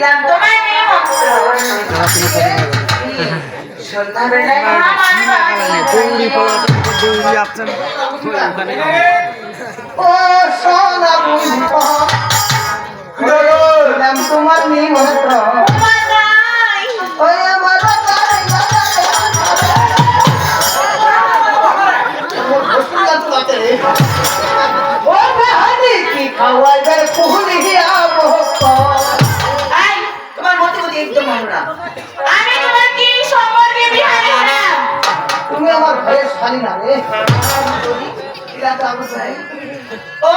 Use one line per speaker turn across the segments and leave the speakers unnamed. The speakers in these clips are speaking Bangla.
দিলাম। তোমায় নিমন্ত্রণ। সন্ধ্যাবেলায় আমার
ভয়ে শালি না রে।
ও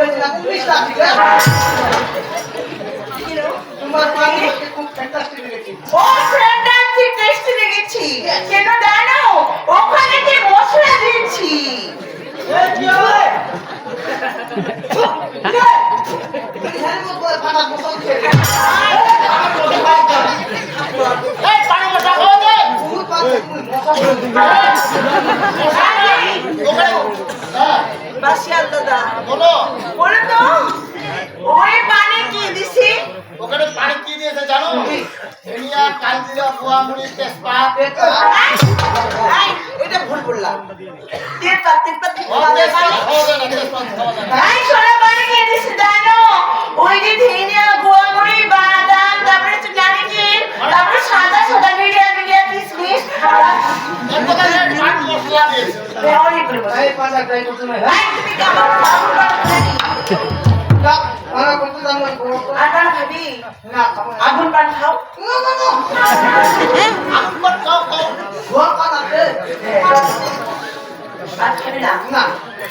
বলছিলাম উনিশ লাখ তোমার পানি খুব ফ্যান্টাস্টিক লেগেছে
ও ফ্যান্টাস্টিক টেস্টি লেগেছি কেন জানো ওখানে যে মশলা দিয়েছি বাসিয়াল দাদা
বলো।
বলো তো ওই পানি কি দিছি?
ওখানে পানি কি দিয়েছে জানো? ধনিয়া কালজিরা গোয়ামুড়ি তেজপাত।
এটা ভুল বললাম।
তেজপাত, তেজপাত যায়
না, তেজপাত যায় না।
আই, সরে পানি কি দিছি জানো? ওই যে ধনিয়া, আগুন পান খাও
আগুন পান খাও, খাও।
ধোয়া পান আছে
না।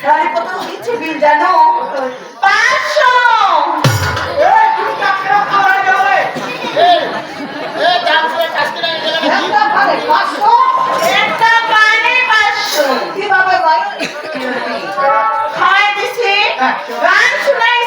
তাহলে কত দিচ্ছে বিল জানো? 来，来，出来。